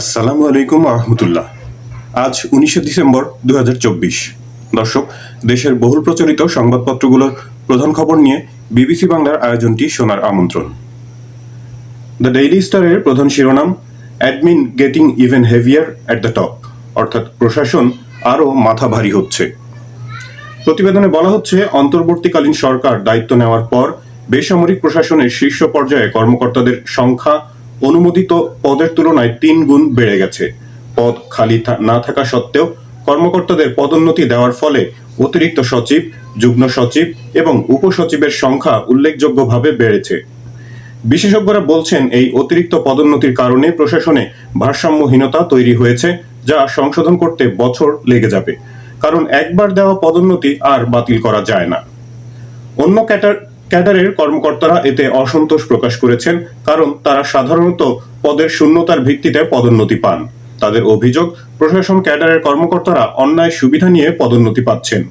আসসালামু আলাইকুম আহমতুল্লাহ। আজ উনিশে ডিসেম্বর দু দর্শক, দেশের বহুল প্রচলিত সংবাদপত্রগুলোর প্রধান খবর নিয়ে বিবিসি বাংলার আয়োজনটি শোনার আমন্ত্রণ। দ্য ডেইলি স্টারের প্রধান শিরোনাম, admin getting even heavier at the top, অর্থাৎ প্রশাসন আরও মাথা ভারী হচ্ছে। প্রতিবেদনে বলা হচ্ছে, অন্তর্বর্তীকালীন সরকার দায়িত্ব নেওয়ার পর বেসামরিক প্রশাসনের শীর্ষ পর্যায়ে কর্মকর্তাদের সংখ্যা অনুমোদিত পদের তুলনায় তিন গুণ বেড়ে গেছে। পদ খালি না থাকা সত্ত্বেও কর্মকর্তাদের পদোন্নতি দেওয়ার ফলে অতিরিক্ত সচিব, যুগ্ম সচিব এবং উপসচিবের সংখ্যা উল্লেখযোগ্যভাবে বেড়েছে। বিশেষজ্ঞরা বলছেন, এই অতিরিক্ত পদোন্নতির কারণে প্রশাসনে ভারসাম্যহীনতা তৈরি হয়েছে, যা সংশোধন করতে বছর লেগে যাবে। কারণ একবার দেওয়া পদোন্নতি আর বাতিল করা যায় না। অন্য ক্যাটার ক্যাডারের কর্মকর্তারা এতে অসন্তোষ প্রকাশ করেছেন, কারণ তারা সাধারণত পদের শূন্যতার ভিত্তিতে পদোন্নতি পান। তাদের অভিযোগ, প্রশাসন ক্যাডারের কর্মকর্তারা অন্যায় সুবিধা নিয়ে পদোন্নতি পাচ্ছেন।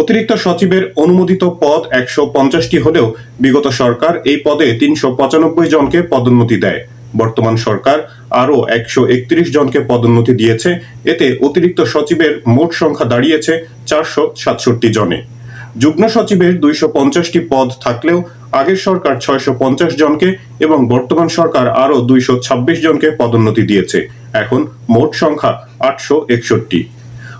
অতিরিক্ত সচিবের অনুমোদিত পদ একশো পঞ্চাশটি হলেও বিগত সরকার এই পদে তিনশো পঁচানব্বই জনকে পদোন্নতি দেয়। বর্তমান সরকার আরও একশো একত্রিশ জনকে পদোন্নতি দিয়েছে। এতে অতিরিক্ত সচিবের মোট সংখ্যা দাঁড়িয়েছে চারশো সাতষট্টি জনে। যুগ্ম সচিবের দুইশো পঞ্চাশটি পদ থাকলেও আগের সরকার ছয়শো পঞ্চাশ জনকে এবং বর্তমান সরকার আরও দুইশো ছাব্বিশ জনকে পদোন্নতি দিয়েছে। এখন মোট সংখ্যা আটশো একষট্টি।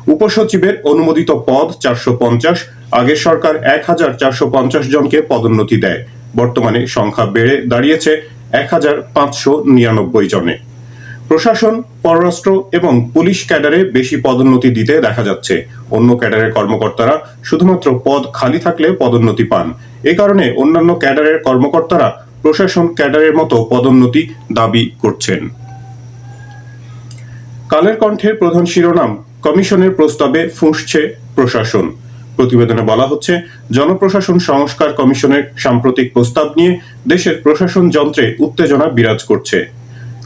উপসচিবের অনুমোদিত পদ চারশো পঞ্চাশ, আগের সরকার এক হাজার চারশো পঞ্চাশ জনকে পদোন্নতি দেয়। বর্তমানে সংখ্যা বেড়ে দাঁড়িয়েছে এক হাজার পাঁচশো নিরানব্বই জনে। প্রশাসন, পররাষ্ট্র এবং পুলিশ ক্যাডারে বেশি পদোন্নতি দিতে দেখা যাচ্ছে। অন্য ক্যাডারের কর্মকর্তারা শুধুমাত্র পদ খালি থাকলে পদোন্নতি পান। এ কারণে অন্যান্য ক্যাডারের কর্মকর্তারা প্রশাসন ক্যাডারের মতো পদোন্নতি দাবি করছেন। কালের কণ্ঠের প্রধান শিরোনাম, কমিশনের প্রস্তাবে ফুঁসছে প্রশাসন। প্রতিবেদনে বলা হচ্ছে, জনপ্রশাসন সংস্কার কমিশনের সাম্প্রতিক প্রস্তাব নিয়ে দেশের প্রশাসন যন্ত্রে উত্তেজনা বিরাজ করছে।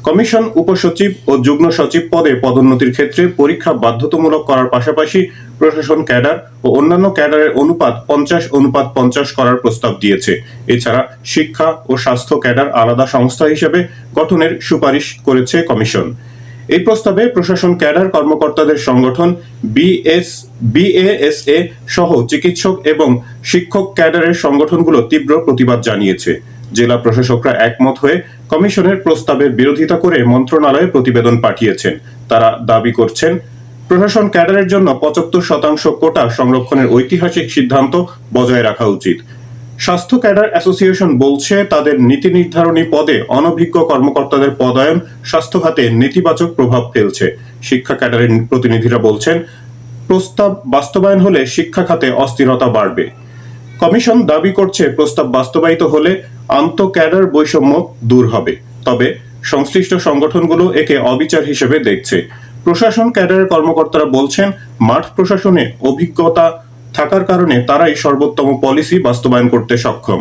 কমিশন উপসচিব ও যুগ্ম সচিব পদে পদোন্নতির ক্ষেত্রে পরীক্ষা বাধ্যতামূলক করার পাশাপাশি প্রশাসন ক্যাডার ও অন্যান্য ক্যাডারের অনুপাত পঞ্চাশ অনুপাত পঞ্চাশ করার প্রস্তাব দিয়েছে। এছাড়া শিক্ষা ও স্বাস্থ্য ক্যাডার আলাদা সংস্থা হিসেবে গঠনের সুপারিশ করেছে কমিশন। এই প্রস্তাবে প্রশাসন ক্যাডার কর্মকর্তাদের সংগঠন বিএস, বিএএসএ সহ চিকিৎসক এবং শিক্ষক ক্যাডারের সংগঠনগুলো তীব্র প্রতিবাদ জানিয়েছে। জেলা প্রশাসকরা একমত হয়ে কমিশনের প্রস্তাবের বিরোধিতা করে মন্ত্রণালয়ে প্রতিবেদন পাঠিয়েছেন। তারা দাবি করছেন, প্রশাসন ক্যাডারের জন্য পঁচাত্তর শতাংশ কোটা সংরক্ষণের ঐতিহাসিক সিদ্ধান্ত বজায় রাখা উচিত। স্বাস্থ্য ক্যাডার অ্যাসোসিয়েশন বলছে, তাদের নীতি নির্ধারণী পদে অনভিজ্ঞ কর্মকর্তাদের পদায়ন স্বাস্থ্য খাতে নেতিবাচক প্রভাব ফেলছে। শিক্ষা ক্যাডারের প্রতিনিধিরা বলছেন, প্রস্তাব বাস্তবায়ন হলে শিক্ষা খাতে অস্থিরতা বাড়বে। কমিশন দাবি করছে, প্রস্তাব বাস্তবায়িত হলে আন্ত ক্যাডার বৈষম্য দূর হবে। তবে সংশ্লিষ্ট সংগঠনগুলো একে অবিচার হিসেবে দেখছে। প্রশাসন ক্যাডারের কর্মকর্তারা বলছেন, মাঠ প্রশাসনে অভিজ্ঞতা থাকার কারণে তারাই সর্বোত্তম পলিসি বাস্তবায়ন করতে সক্ষম।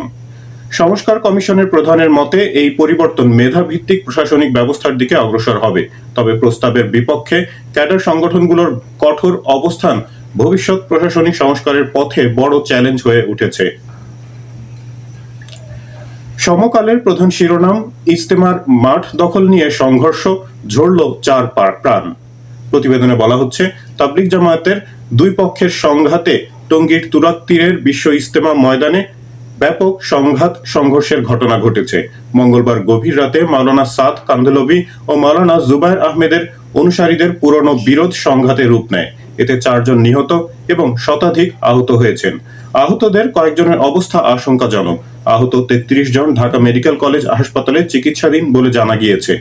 সংস্কার কমিশনের প্রধানের মতে, এই পরিবর্তন মেধা ভিত্তিক প্রশাসনিক ব্যবস্থার দিকে অগ্রসর হবে। তবে প্রস্তাবের বিপক্ষে ক্যাডার সংগঠনগুলোর কঠোর অবস্থান ভবিষ্যৎ প্রশাসনিক সংস্কারের পথে বড় চ্যালেঞ্জ হয়ে উঠেছে। সমকালের প্রধান শিরোনাম, ইস্তেমার মাঠ দখল নিয়ে সংঘর্ষ, ঝরল চার পার প্রাণ। প্রতিবেদনে বলা হচ্ছে, তাবলিগ জামায়াতের দুই পক্ষের সংঘাতে টঙ্গীর তুরাক তীরের বিশ্ব ইস্তেমা ময়দানে ব্যাপক সংঘাত, সংঘর্ষের ঘটনা ঘটেছে। মঙ্গলবার গভীর রাতে মাওলানা সাদ কান্দলবি ও মাওলানা জুবাইর আহমেদের অনুসারীদের পুরনো বিরোধ সংঘাতে রূপ নেয়। এতে চারজন নিহত এবং শতাধিক আহত হয়েছেন। আহতদের কয়েকজনের অবস্থা আশঙ্কাজনক। আহত তেত্রিশ জন ঢাকা মেডিকেল কলেজ হাসপাতালে চিকিৎসাধীন বলে জানা গিয়েছে।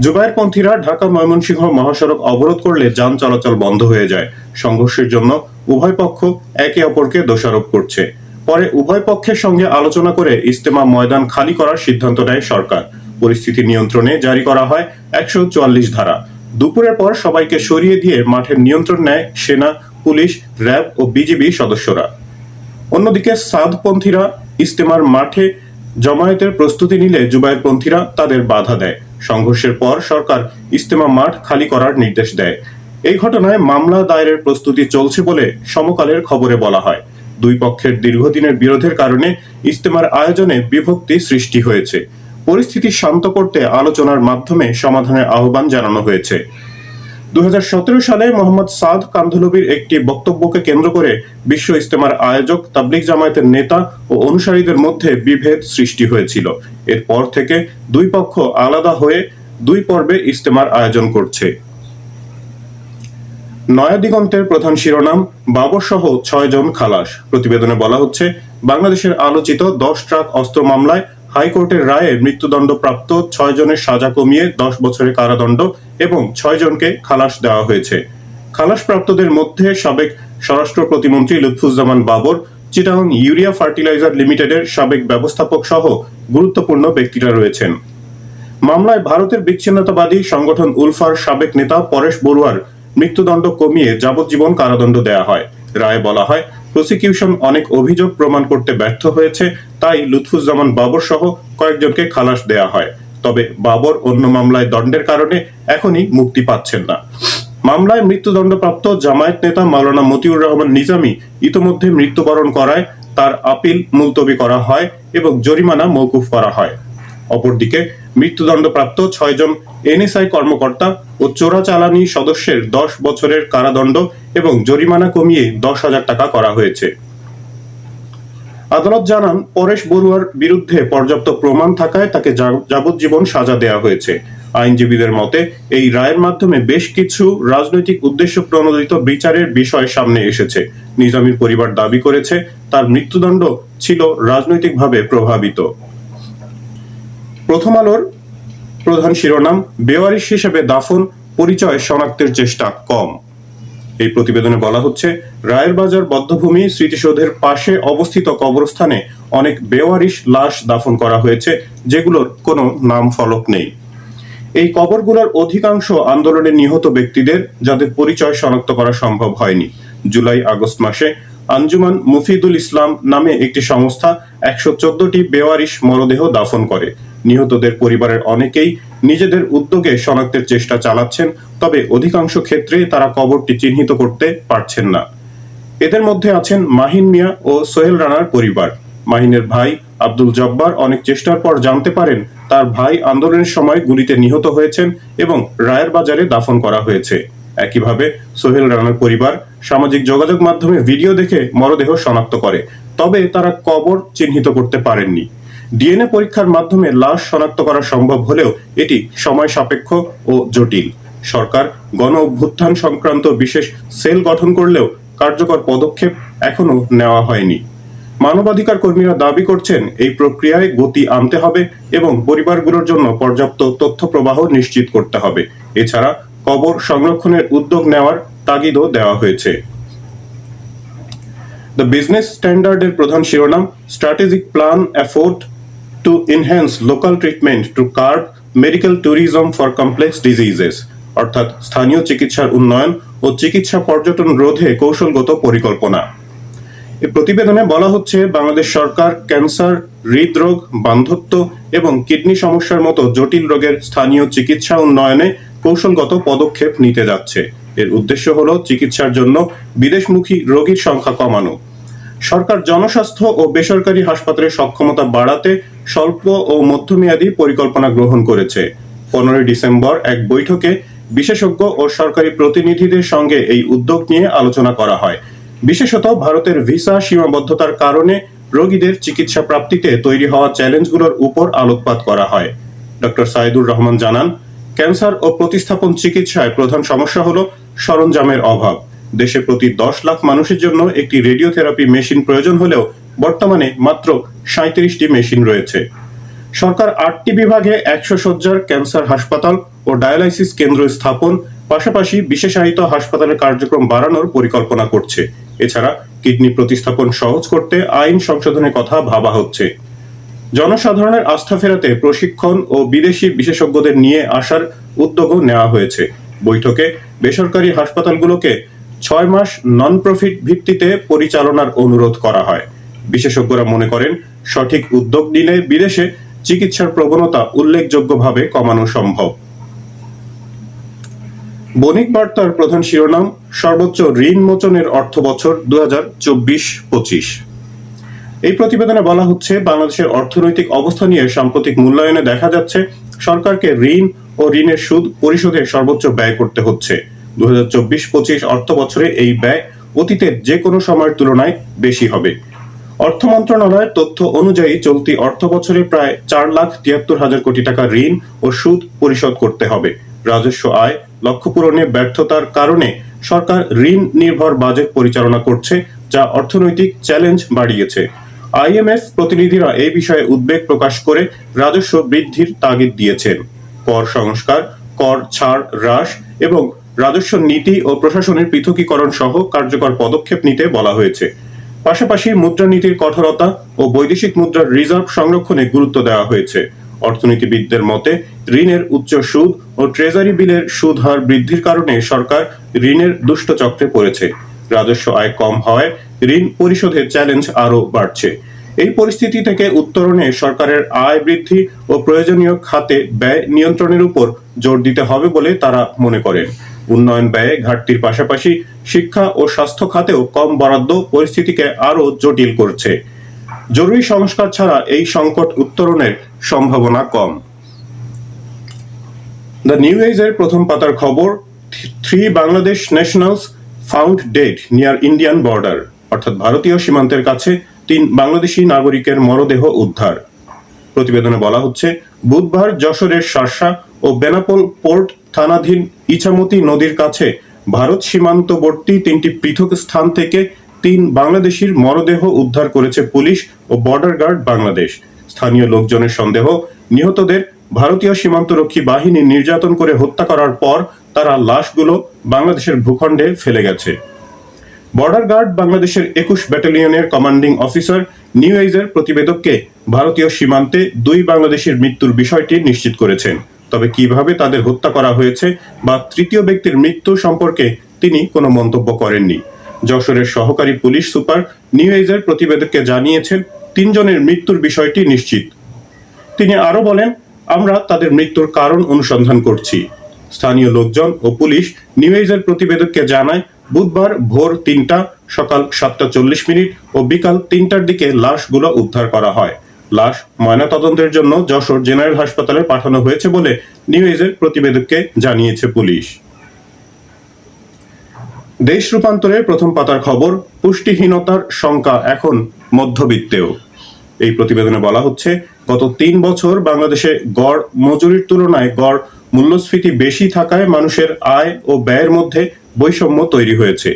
জুবাইরপন্থীরা ঢাকা ময়মনসিংহ মহাসড়ক অবরোধ করলে যান চলাচল বন্ধ হয়ে যায়। সংঘর্ষের জন্য উভয় পক্ষ একে অপরকে দোষারোপ করছে। পরে উভয় পক্ষের সঙ্গে আলোচনা করে ইস্তেমা ময়দান খালি করার সিদ্ধান্ত নেয় সরকার। পরিস্থিতি নিয়ন্ত্রণে জারি করা হয় একশো চুয়াল্লিশ ধারা। দুপুরের পর সবাইকে সরিয়ে দিয়ে মাঠের নিয়ন্ত্রণ নেয় সেনা, পুলিশ, র্যাব ও বিজিবি সদস্যরা। অন্যদিকে সাদপন্থীরা ইস্তেমার মাঠে জমায়েতের প্রস্তুতি নিলে জুবাইরপন্থীরা তাদের বাধা দেয়। সংঘর্ষের পর সরকার ইস্তেমা মাঠ খালি করার নির্দেশ দেয়। এই ঘটনায় মামলা দায়েরের প্রস্তুতি চলছে বলে সমকালের খবরে বলা হয়। দুই পক্ষের দীর্ঘদিনের বিরোধের কারণে ইস্তেমার আয়োজনে বিভক্তি সৃষ্টি হয়েছে। পরিস্থিতি শান্ত করতে আলোচনার মাধ্যমে সমাধানের আহ্বান জানানো হয়েছে। দু সালে মোহাম্মদ সাদ কান্ধলবির একটি বক্তব্যকে কেন্দ্র করে বিশ্ব ইস্তেমার আয়োজক, তাবলিগ জামায়াতের নেতা ও অনুসারীদের মধ্যে বিভেদ সৃষ্টি হয়েছিল। এরপর থেকে দুই পক্ষ আলাদা হয়ে দুই পর্বে ইস্তেমার আয়োজন করছে। নয়াদিগন্তের প্রধান শিরোনাম বাবর সহ ছয় জন খালাস। প্রতিবেদনে বলা হচ্ছে, বাংলাদেশের আলোচিত দশ ট্রাক অস্ত্র মামলায় হাইকোর্টের রায়ে মৃত্যুদণ্ড প্রাপ্ত ছয় জনের সাজা কমিয়ে দশ বছরের কারাদণ্ড এবং ছয় জনকে খালাস দেওয়া হয়েছে। খালাসপ্রাপ্তদের মধ্যে সাবেক স্বরাষ্ট্র প্রতিমন্ত্রী লুৎফুজ্জামান বাবর, চিটাগং ইউরিয়া ফার্টিলাইজার লিমিটেডের সাবেক ব্যবস্থাপক সহ গুরুত্বপূর্ণ ব্যক্তিরা রয়েছেন। মামলায় ভারতের বিচ্ছিন্নতাবাদী সংগঠন উলফার সাবেক নেতা পরেশ বড়ুয়ার মৃত্যুদণ্ড কমিয়ে যাবজ্জীবন কারাদণ্ড দেয়া হয়। রায়ে বলা হয়, প্রসিকিউশন অনেক অভিযোগ প্রমাণ করতে ব্যর্থ হয়েছে তাই লুৎফুজ্জামান বাবর সহ কয়েকজনকে খালাস দেয়া হয়। তবে বাবর অন্য মামলায় দণ্ডের কারণে এখনই মুক্তি পাচ্ছেন না। মামলায় মৃত্যুদণ্ডপ্রাপ্ত জামায়াত নেতা মাওলানা মতিউর রহমান নিজামী ইতোমধ্যে মৃত্যুবরণ করায় তার আপিল মুলতবি করা হয় এবং জরিমানা মৌকুফ করা হয়। অপরদিকে মৃত্যুদণ্ডপ্রাপ্ত ছয়জন এনএসআই কর্মকর্তা ও চোরাচালানি সদস্যের দশ বছরের কারাদণ্ড এবং জরিমানা কমিয়ে দশ হাজার টাকা করা হয়েছে। আদালত জানান পরেশ বড়ুয়ার বিরুদ্ধে পর্যাপ্ত প্রমাণ থাকায় তাকে যাবজ্জীবন সাজা দেওয়া হয়েছে। আইনজীবীদের মতে, এই রায়ের মাধ্যমে বেশ কিছু রাজনৈতিক উদ্দেশ্য প্রণোদিত বিচারের বিষয় সামনে এসেছে। নিজামীর পরিবার দাবি করেছে, তার মৃত্যুদণ্ড ছিল রাজনৈতিকভাবে প্রভাবিত। প্রথম আলোর প্রধান শিরোনাম, বেওয়ারিশ হিসেবে দাফন, পরিচয় শনাক্তের চেষ্টা কম। এই প্রতিবেদনে বলা হচ্ছে, রায়ের বাজার বদ্ধভূমি স্মৃতিসৌধের পাশে অবস্থিত কবরস্থানে অনেক বেওয়ারিশ লাশ দাফন করা হয়েছে, যেগুলোর কোনো নাম ফলক নেই। এই কবরগুলোর অধিকাংশ আন্দোলনে নিহত ব্যক্তিদের, যাদের পরিচয় শনাক্ত করা সম্ভব হয়নি। জুলাই আগস্ট মাসে আঞ্জুমান মুফিদুল ইসলাম নামে একটি সংস্থা একশো চোদ্দটি বেওয়ারিশ মরদেহ দাফন করে। নিহতদের পরিবারের অনেকেই নিজেদের উদ্যোগে শনাক্তের চেষ্টা চালাচ্ছেন, তবে অধিকাংশ ক্ষেত্রে তারা কবরটি চিহ্নিত করতে পারছেন না। এদের মধ্যে আছেন মাহিন মিয়া ও সোহেল রানার পরিবার। মাহিনের ভাই আব্দুল জব্বার অনেক চেষ্টার পর জানতে পারেন, তার ভাই আন্দোলনের সময় গুলিতে নিহত হয়েছেন এবং রায়ের বাজারে দাফন করা হয়েছে। একইভাবে সোহেল রানার পরিবার সামাজিক যোগাযোগ মাধ্যমে ভিডিও দেখে মরদেহ শনাক্ত করে। তবে তারা কবর চিহ্নিত করতে পারেননি। ডিএনএ পরীক্ষার মাধ্যমে লাশ শনাক্ত করা সম্ভব হলেও এটি সময় সাপেক্ষ ও জটিল। সরকার গণ অভ্যুত্থান সংক্রান্ত বিশেষ সেল গঠন করলেও কার্যকর পদক্ষেপ এখনও নেওয়া হয়নি। মানবাধিকার কর্মীরা দাবি করছেন, এই প্রক্রিয়ায় গতি আনতে হবে এবং পরিবারগুলোর জন্য পর্যাপ্ত তথ্য প্রবাহ নিশ্চিত করতে হবে। এছাড়া কবর সংরক্ষণের উদ্যোগ নেওয়ার তাগিদও দেওয়া হয়েছে। দ্য বিজনেস স্ট্যান্ডার্ডের প্রধান শিরোনাম strategic plan effort to enhance local treatment to curb medical tourism for complex diseases অর্থাৎ স্থানীয় চিকিৎসার উন্নয়ন ও চিকিৎসা পর্যটন রোধে কৌশলগত পরিকল্পনা। এই প্রতিবেদনে বলা হচ্ছে, বাংলাদেশ সরকার ক্যান্সার, হৃদরোগ, বান্ধত্ব এবং কিডনি সমস্যার মতো জটিল রোগের স্থানীয় চিকিৎসা উন্নয়নে কৌশলগত পদক্ষেপ নিতে যাচ্ছে। এর উদ্দেশ্য হলো চিকিৎসার জন্য বিদেশমুখী রোগীর সংখ্যা কমানো। সরকার জনস্বাস্থ্য ও বেসরকারি হাসপাতালের সক্ষমতা বাড়াতে স্বল্প ও মধ্যমেয়াদী পরিকল্পনা গ্রহণ করেছে। পনেরোই ডিসেম্বর এক বৈঠকে বিশেষজ্ঞ ও সরকারি প্রতিনিধিদের সঙ্গে এই উদ্যোগ নিয়ে আলোচনা করা হয়। বিশেষত ভারতের ভিসা সীমাবদ্ধতার কারণে রোগীদের চিকিৎসা প্রাপ্তিতে তৈরি হওয়া চ্যালেঞ্জগুলোর উপর আলোকপাত করা হয়। ডক্টর সাইদুর রহমান জানান ক্যান্সার ও প্রতিস্থাপন চিকিৎসায় প্রধান সমস্যা হলো সরঞ্জামের অভাব। দেশে প্রতি দশ লাখ মানুষের জন্য একটি রেডিওথেরাপি মেশিন প্রয়োজন হলেও বর্তমানে মাত্র সাঁত্রিশটি মেশিন রয়েছে। সরকার আটটি বিভাগে একশো শয্যার ক্যান্সার হাসপাতাল ও ডায়ালাইসিস কেন্দ্র স্থাপন, পাশাপাশি বিশেষায়িত হাসপাতালের কার্যক্রম বাড়ানোর পরিকল্পনা করছে। এছাড়া কিডনি প্রতিস্থাপন সহজ করতে আইন সংশোধনের কথা ভাবা হচ্ছে। জনসাধারণের আস্থা ফেরাতে প্রশিক্ষণ ও বিদেশি বিশেষজ্ঞদের নিয়ে আসার উদ্যোগও নেওয়া হয়েছে। বৈঠকে বেসরকারি হাসপাতালগুলোকে ছয় মাস নন প্রফিট ভিত্তিতে পরিচালনার অনুরোধ করা হয়। বিশেষজ্ঞরা মনে করেন, সঠিক উদ্যোগ নিলে বিদেশে চিকিৎসার প্রবণতা উল্লেখযোগ্যভাবে কমানো সম্ভব। বণিক বার্তার প্রধান শিরোনাম, সর্বোচ্চ ঋণ মোচনের অর্থ বছর দু হাজার চব্বিশ পঁচিশ। এই প্রতিবেদনে বলা হচ্ছে, বাংলাদেশের অর্থনৈতিক অবস্থা নিয়ে সাম্প্রতিক মূল্যায়নে দেখা যাচ্ছে, সরকারকে ঋণ ও ঋণের সুদ পরিশোধে সর্বোচ্চ ব্যয় করতে হচ্ছে। দু হাজার চব্বিশ পঁচিশ অর্থ বছরে এই ব্যয় অতীতের যে কোনো সময়ের তুলনায় বেশি হবে। অর্থ মন্ত্রণালয়ের তথ্য অনুযায়ী চলতি অর্থ বছরে প্রায় চার লাখ তিয়াত্তর হাজার কোটি টাকা ঋণ ও সুদ পরিশোধ করতে হবে। রাজস্ব আয় লক্ষ্য পূরণে ব্যর্থতার কারণে সরকার ঋণ নির্ভর বাজেট পরিচালনা করছে, যা অর্থনৈতিক চ্যালেঞ্জ বাড়িয়েছে। আইএমএফ প্রতিনিধিরা এই বিষয়ে উদ্বেগ প্রকাশ করে রাজস্ব বৃদ্ধির তাগিদ দিয়েছেন। কর সংস্কার, কর ছাড় হ্রাস এবং রাজস্ব নীতি ও প্রশাসনের পৃথকীকরণ সহ কার্যকর পদক্ষেপ নিতে বলা হয়েছে। পাশাপাশি মুদ্রানীতির কঠোরতা ও বৈদেশিক মুদ্রার রিজার্ভ সংরক্ষণে গুরুত্ব দেওয়া হয়েছে। অর্থনীতিবিদদের মতে, ঋণের উচ্চ সুদ ও ট্রেজারি বিলের সুদ হার বৃদ্ধির কারণে সরকার ঋণের দুষ্ট চক্রে পড়েছে। রাজস্ব আয় কম হওয়ায় ঋণ পরিশোধের চ্যালেঞ্জ আরও বাড়ছে। এই পরিস্থিতি থেকে উত্তরণে সরকারের আয় বৃদ্ধি ও প্রয়োজনীয় খাতে ব্যয় নিয়ন্ত্রণের উপর জোর দিতে হবে বলে তারা মনে করেন। উন্নয়ন ব্যয়ে ঘাটতির পাশাপাশি শিক্ষা ও স্বাস্থ্য খাতেও কম বরাদ্দ পরিস্থিতিকে আরও জটিল করছে। জরুরি সংস্কার ছাড়া এই সংকট উত্তরণের সম্ভাবনা কম। দ্য নিউ এজের প্রথম পাতার খবর, three Bangladesh nationals found dead near Indian border. অর্থাৎ ভারতীয় সীমান্তের কাছে তিন বাংলাদেশি নাগরিকের মরদেহ উদ্ধার। প্রতিবেদনে বলা হচ্ছে, বুধবার যশোরের শার্শা ও বেনাপোল পোর্ট থানাধীন ইছামতি নদীর কাছে ভারত সীমান্তবর্তী তিনটি পৃথক স্থান থেকে তিন বাংলাদেশির মরদেহ উদ্ধার করেছে পুলিশ ও বর্ডার গার্ড বাংলাদেশ। স্থানীয় লোকজনের সন্দেহ, নিহতদের ভারতীয় সীমান্তরক্ষী বাহিনী নির্যাতন করে হত্যা করার পর তারা লাশগুলো বাংলাদেশের ভূখণ্ডে ফেলে গেছে। বর্ডার গার্ড বাংলাদেশের একুশ ব্যাটালিয়নের কমান্ডিং অফিসার নিউ এজের প্রতিবেদককে ভারতীয় সীমান্তে দুই বাংলাদেশের মৃত্যুর বিষয়টি নিশ্চিত করেছেন। তবে কীভাবে তাদের হত্যা করা হয়েছে বা তৃতীয় ব্যক্তির মৃত্যু সম্পর্কে তিনি কোনো মন্তব্য করেননি। যশোরের সহকারী পুলিশ সুপার নিউ এজের প্রতিবেদককে জানিয়েছেন, তিনজনের মৃত্যুর বিষয়টি নিশ্চিত। তিনি আরও বলেন, আমরা তাদের মৃত্যুর কারণ অনুসন্ধান করছি। স্থানীয় লোকজন ও পুলিশ নিউজের প্রতিবেদককে জানায় বুধবার ভোর তিনটা, সকাল সাতটা চল্লিশ মিনিট ও বিকাল তিনটার দিকে লাশগুলো উদ্ধার করা হয়। লাশ ময়নাতদন্তের জন্য যশোর জেনারেল হাসপাতালে পাঠানো হয়েছে বলে নিউজের প্রতিবেদককে জানিয়েছে পুলিশ। দেশ রূপান্তরের প্রথম পাতার খবর, পুষ্টিহীনতার শঙ্কা এখন মধ্যবিত্তেও। এই প্রতিবেদনে বলা হচ্ছে, গত তিন বছর বাংলাদেশে গড় মজুরির তুলনায় গড় মূল্যস্ফীতি বেশি থাকায় মানুষের আয় ও ব্যয়ের মধ্যে বৈষম্য তৈরি হয়েছে।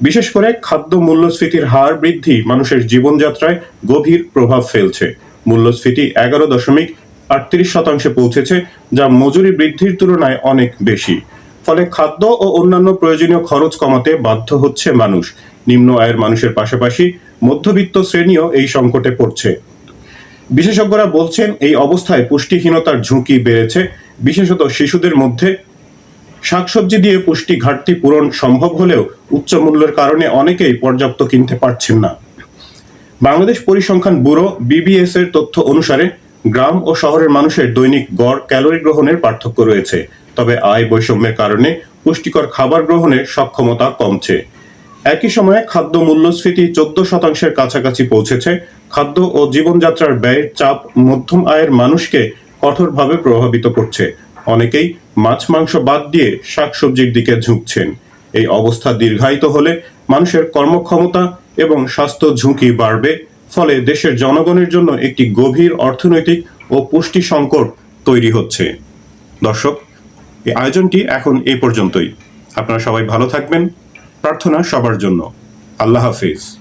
বিশেষ করে খাদ্য মূল্যস্ফীতির হার বৃদ্ধি মানুষের জীবনযাত্রায় গভীর প্রভাব ফেলছে। মূল্যস্ফীতি এগারো দশমিক আটত্রিশ শতাংশে পৌঁছেছে, যা মজুরি বৃদ্ধির তুলনায় অনেক বেশি। ফলে খাদ্য ও অন্যান্য প্রয়োজনীয় খরচ কমাতে বাধ্য হচ্ছে মানুষ। নিম্ন আয়ের মানুষের পাশাপাশি মধ্যবিত্ত শ্রেণীও এই সংকটে পড়ছে। বিশেষজ্ঞরা বলছেন, এই অবস্থায় পুষ্টিহীনতার ঝুঁকি বেড়েছে, বিশেষত শিশুদের মধ্যে শাকসবজি দিয়ে পুষ্টি ঘাটতি পূরণ সম্ভব হলেও উচ্চ মূল্যের কারণে অনেকেই পর্যাপ্ত কিনতে পারছেন না। বাংলাদেশ পরিসংখ্যান ব্যুরো বিবিএস এর তথ্য অনুসারে গ্রাম ও শহরের মানুষের দৈনিক গড় ক্যালোরি গ্রহণের পার্থক্য রয়েছে। তবে আয় বৈষম্যের কারণে পুষ্টিকর খাবার গ্রহণের সক্ষমতা কমছে। একই সময়ে খাদ্য মূল্যস্ফীতি চোদ্দ শতাংশের কাছাকাছি পৌঁছেছে। খাদ্য ও জীবনযাত্রার ব্যয়ের চাপ মধ্যম আয়ের মানুষকে কঠোরভাবে প্রভাবিত করছে। অনেকেই মাছ, মাংস বাদ দিয়ে শাকসবজির দিকে ঝুঁকছেন। এই অবস্থা দীর্ঘায়িত হলে মানুষের কর্মক্ষমতা এবং স্বাস্থ্য ঝুঁকি বাড়বে, ফলে দেশের জনগণের জন্য একটি গভীর অর্থনৈতিক ও পুষ্টি সংকট তৈরি হচ্ছে। দর্শক, এই আয়োজনটি এখন এই পর্যন্তই। আপনারা সবাই ভালো থাকবেন। প্রার্থনা সবার জন্য। আল্লাহ হাফিজ।